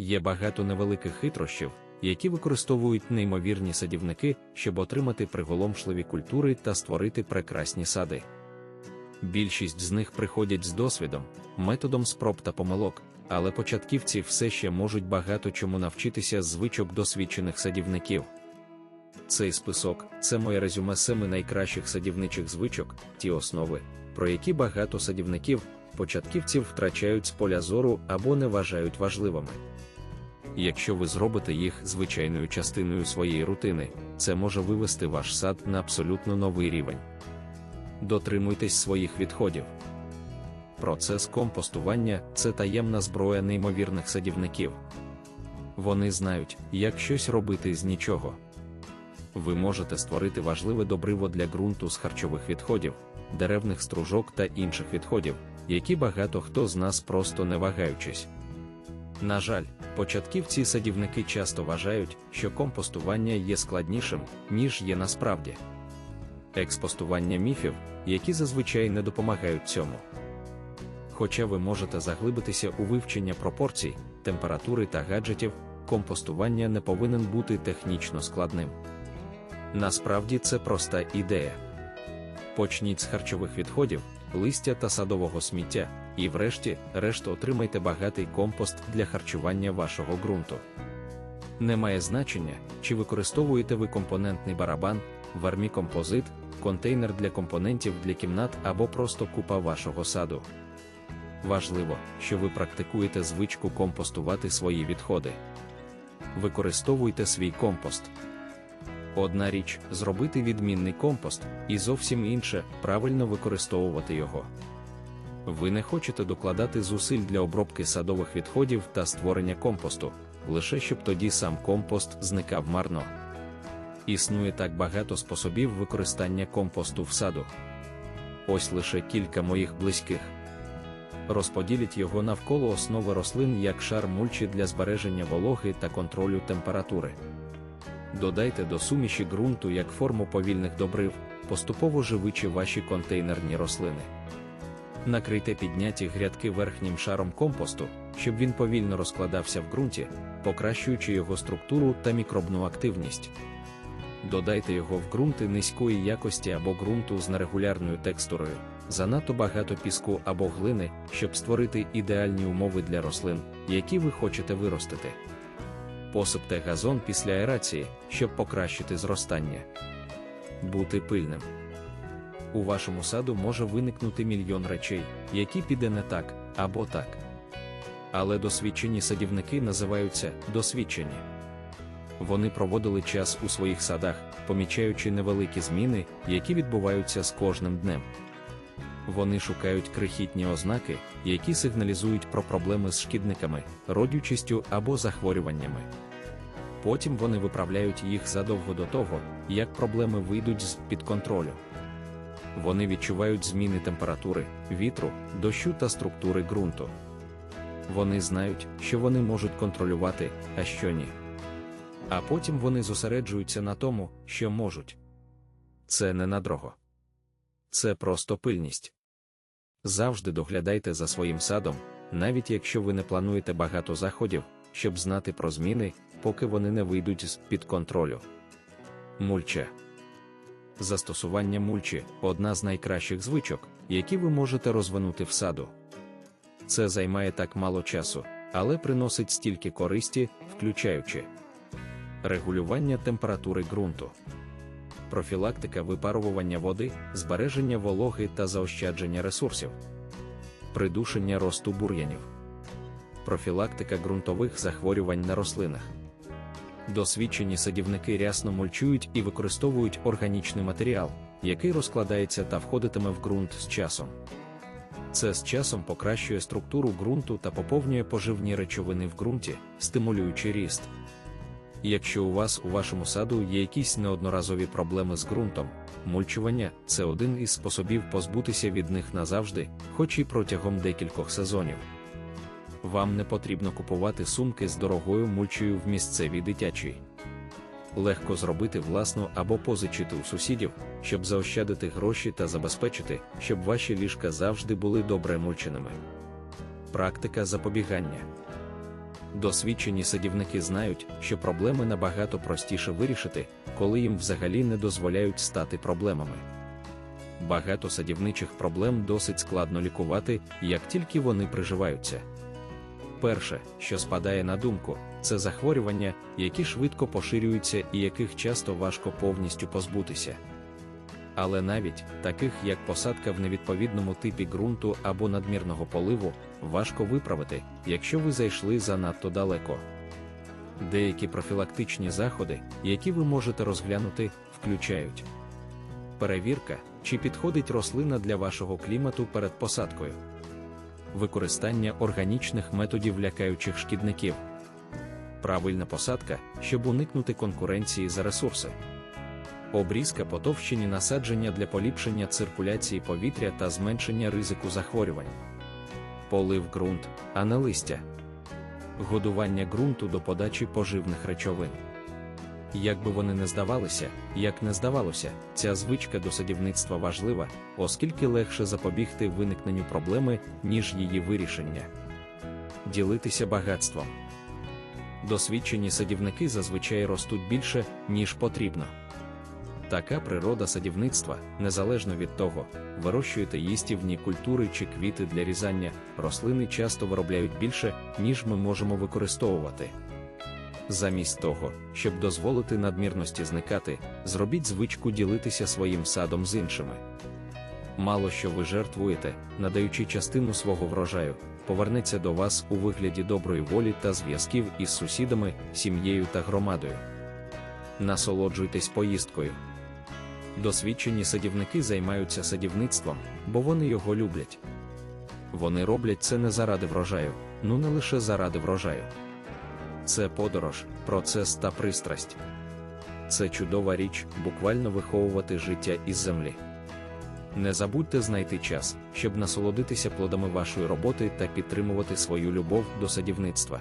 Є багато невеликих хитрощів, які використовують неймовірні садівники, щоб отримати приголомшливі культури та створити прекрасні сади. Більшість з них приходять з досвідом, методом спроб та помилок, але початківці все ще можуть багато чому навчитися з звичок досвідчених садівників. Цей список це моє резюме семи найкращих садівничих звичок, ті основи, про які багато садівників, початківців втрачають з поля зору або не вважають важливими. Якщо ви зробите їх звичайною частиною своєї рутини, це може вивести ваш сад на абсолютно новий рівень. Дотримуйтесь своїх відходів. Процес компостування це таємна зброя неймовірних садівників. Вони знають, як щось робити з нічого. Ви можете створити важливе добриво для ґрунту з харчових відходів, деревних стружок та інших відходів, які багато хто з нас просто не вагаючись. На жаль, початківці садівники часто вважають, що компостування є складнішим, ніж є насправді. Експостування міфів, які зазвичай не допомагають цьому. Хоча ви можете заглибитися у вивчення пропорцій, температури та гаджетів, компостування не повинен бути технічно складним. Насправді це проста ідея. Почніть з харчових відходів, листя та садового сміття, і врешті, решт отримайте багатий компост для харчування вашого ґрунту. Немає значення, чи використовуєте ви компонентний барабан, вермікомпозит, контейнер для компонентів для кімнат або просто купа вашого саду. Важливо, що ви практикуєте звичку компостувати свої відходи. Використовуйте свій компост. Одна річ зробити відмінний компост, і зовсім інше правильно використовувати його. Ви не хочете докладати зусиль для обробки садових відходів та створення компосту, лише щоб тоді сам компост зникав марно. Існує так багато способів використання компосту в саду. Ось лише кілька моїх близьких. Розподіліть його навколо основи рослин як шар мульчі для збереження вологи та контролю температури. Додайте до суміші ґрунту як форму повільних добрив, поступово живичи ваші контейнерні рослини. Накрийте підняті грядки верхнім шаром компосту, щоб він повільно розкладався в ґрунті, покращуючи його структуру та мікробну активність. Додайте його в ґрунти низької якості або ґрунту з нерегулярною текстурою, занадто багато піску або глини, щоб створити ідеальні умови для рослин, які ви хочете виростити. Посипте газон після аерації, щоб покращити зростання. Бути пильним. У вашому саду може виникнути мільйон речей, які піде не так або так. Але досвідчені садівники називаються досвідчені. Вони проводили час у своїх садах, помічаючи невеликі зміни, які відбуваються з кожним днем. Вони шукають крихітні ознаки, які сигналізують про проблеми з шкідниками, родючістю або захворюваннями. Потім вони виправляють їх задовго до того, як проблеми вийдуть з під контролю. Вони відчувають зміни температури, вітру, дощу та структури ґрунту. Вони знають, що вони можуть контролювати, а що ні. А потім вони зосереджуються на тому, що можуть. Це не надрого. Це просто пильність. Завжди доглядайте за своїм садом, навіть якщо ви не плануєте багато заходів, щоб знати про зміни, поки вони не вийдуть з під контролю. Мульча. Застосування мульчі одна з найкращих звичок, які ви можете розвинути в саду. Це займає так мало часу, але приносить стільки користі, включаючи регулювання температури ґрунту, профілактика випарування води, збереження вологи та заощадження ресурсів, придушення росту бур'янів, профілактика ґрунтових захворювань на рослинах. Досвідчені садівники рясно мульчують і використовують органічний матеріал, який розкладається та входитиме в ґрунт з часом. Це з часом покращує структуру ґрунту та поповнює поживні речовини в ґрунті, стимулюючи ріст. Якщо у вас у вашому саду є якісь неодноразові проблеми з ґрунтом, мульчування це один із способів позбутися від них назавжди, хоч і протягом декількох сезонів. Вам не потрібно купувати сумки з дорогою мульчею в місцевій дитячій. Легко зробити власну або позичити у сусідів, щоб заощадити гроші та забезпечити, щоб ваші ліжка завжди були добре мульченими. Практика запобігання. Досвідчені садівники знають, що проблеми набагато простіше вирішити, коли їм взагалі не дозволяють стати проблемами. Багато садівничих проблем досить складно лікувати, як тільки вони приживаються. Перше, що спадає на думку, це захворювання, які швидко поширюються і яких часто важко повністю позбутися. Але навіть таких, як посадка в невідповідному типі ґрунту або надмірного поливу, важко виправити, якщо ви зайшли занадто далеко. Деякі профілактичні заходи, які ви можете розглянути, включають перевірка, чи підходить рослина для вашого клімату перед посадкою, використання органічних методів лякаючих шкідників, правильна посадка, щоб уникнути конкуренції за ресурси. Обрізка потовщені насадження для поліпшення циркуляції повітря та зменшення ризику захворювань. Полив ґрунт, а не листя. Годування ґрунту до подачі поживних речовин. Як би вони не здавалися, як не здавалося, ця звичка до садівництва важлива, оскільки легше запобігти виникненню проблеми, ніж її вирішення. Ділитися багатством. Досвідчені садівники зазвичай ростуть більше, ніж потрібно. Така природа садівництва, незалежно від того, вирощуєте їстівні культури чи квіти для різання, рослини часто виробляють більше, ніж ми можемо використовувати. Замість того, щоб дозволити надмірності зникати, зробіть звичку ділитися своїм садом з іншими. Мало що ви жертвуєте, надаючи частину свого врожаю, повернеться до вас у вигляді доброї волі та зв'язків із сусідами, сім'єю та громадою. Насолоджуйтесь поїздкою. Досвідчені садівники займаються садівництвом, бо вони його люблять. Вони роблять це не заради врожаю, ну не лише заради врожаю. Це подорож, процес та пристрасть. Це чудова річ буквально виховувати життя із землі. Не забудьте знайти час, щоб насолодитися плодами вашої роботи та підтримувати свою любов до садівництва.